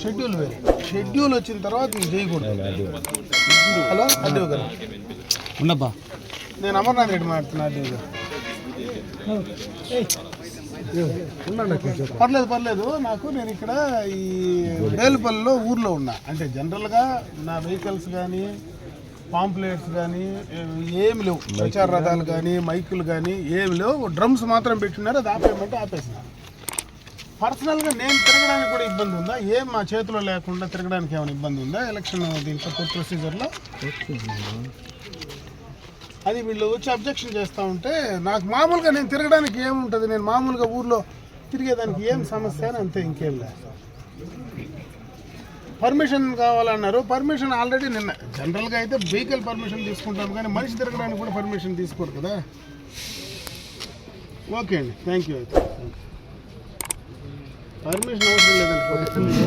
Schedule వేరే. Schedule వచ్చిన తర్వాత ఇది చేయకూడదు. హలో అడ్డేవ్ గారు. ఉండబ్బా నేను అమర్నాథ్ రెడ్డి మాట్లాడుతున్నా అడ్డేవ్ గారు. పర్లేదు పర్లేదు. నాకు నేను ఇక్కడ ఈ బేలుపల్లిలో ఊర్లో ఉన్నా. అంటే జనరల్గా నా వెహికల్స్ కానీ పాంప్లెట్స్ కానీ ఏమి లేవు. ప్రచార రథాలు కానీ మైకులు కానీ ఏమి లేవు. డ్రమ్స్ మాత్రం పెట్టినారు అది ఆపేయమంటే ఆపేసినారు పర్సనల్గా నేను తిరగడానికి కూడా ఇబ్బంది ఉందా? ఏం మా చేతిలో లేకుండా తిరగడానికి ఏమైనా ఇబ్బంది ఉందా? ఎలక్షన్ దీంట్లో కోర్ట్ ప్రొసీజర్లో? అది వీళ్ళు వచ్చి అబ్జెక్షన్ చేస్తూ ఉంటే నాకు మామూలుగా నేను తిరగడానికి ఏముంటుంది? నేను మామూలుగా ఊర్లో తిరిగేదానికి ఏం సమస్య అని అంతే ఇంకేం లేదు. పర్మిషన్ కావాలన్నారు. పర్మిషన్ ఆల్రెడీ నిన్న జనరల్గా అయితే వెహికల్ పర్మిషన్ తీసుకుంటాం కానీ మనిషి తిరగడానికి కూడా పర్మిషన్ తీసుకోరు కదా? ఓకే అండి. థ్యాంక్ యూ అయితే. పర్మిషన్ అవసరం లేదండి